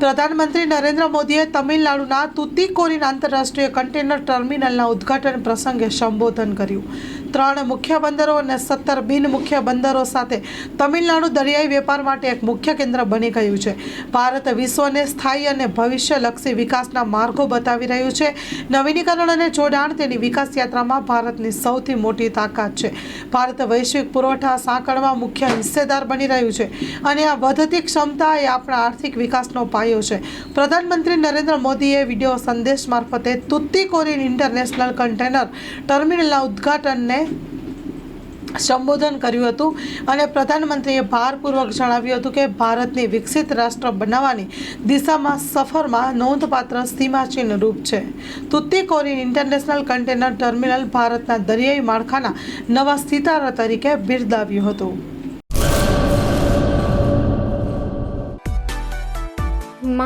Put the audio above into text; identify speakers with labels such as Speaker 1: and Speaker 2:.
Speaker 1: પ્રધાનમંત્રી નરેન્દ્ર મોદીએ તમિલનાડુના તુતીકોરીન આંતરરાષ્ટ્રીય કન્ટેનર ટર્મિનલના ઉદ્ઘાટન પ્રસંગે સંબોધન કર્યું. ત્રણ મુખ્ય બંદરો અને સત્તર બિન મુખ્ય બંદરો સાથે તમિલનાડુ દરિયાઈ વેપાર માટે એક મુખ્ય કેન્દ્ર બની ગયું છે. ભારત વિશ્વને સ્થાયી અને ભવિષ્યલક્ષી વિકાસના માર્ગો બતાવી રહ્યું છે. નવીનીકરણ અને જોડાણ તેની વિકાસ યાત્રામાં ભારતની સૌથી મોટી તાકાત છે. ભારત વૈશ્વિક પુરવઠા સાંકળમાં મુખ્ય હિસ્સેદાર બની રહ્યું છે. અને આ વધતી ક્ષમતા એ આપણા આર્થિક વિકાસનો પાયો છે. પ્રધાનમંત્રી નરેન્દ્ર મોદીએ વીડિયો સંદેશ મારફતે તુત્તીકોરીન ઇન્ટરનેશનલ કન્ટેનર ટર્મિનલના ઉદ્ઘાટનને સંબોધન કર્યું હતું અને પ્રધાનમંત્રીએ ભારપૂર્વક જણાવ્યું હતું કે ભારતની વિકસિત રાષ્ટ્ર બનાવવાની દિશામાં સફરમાં નોંધપાત્ર સીમાચિહ્ન રૂપ છે. તુતીકોરીન ઇન્ટરનેશનલ કન્ટેનર ટર્મિનલ ભારતના દરિયાઈ માળખાના નવા સિતારા તરીકે બિરદાવ્યું હતું.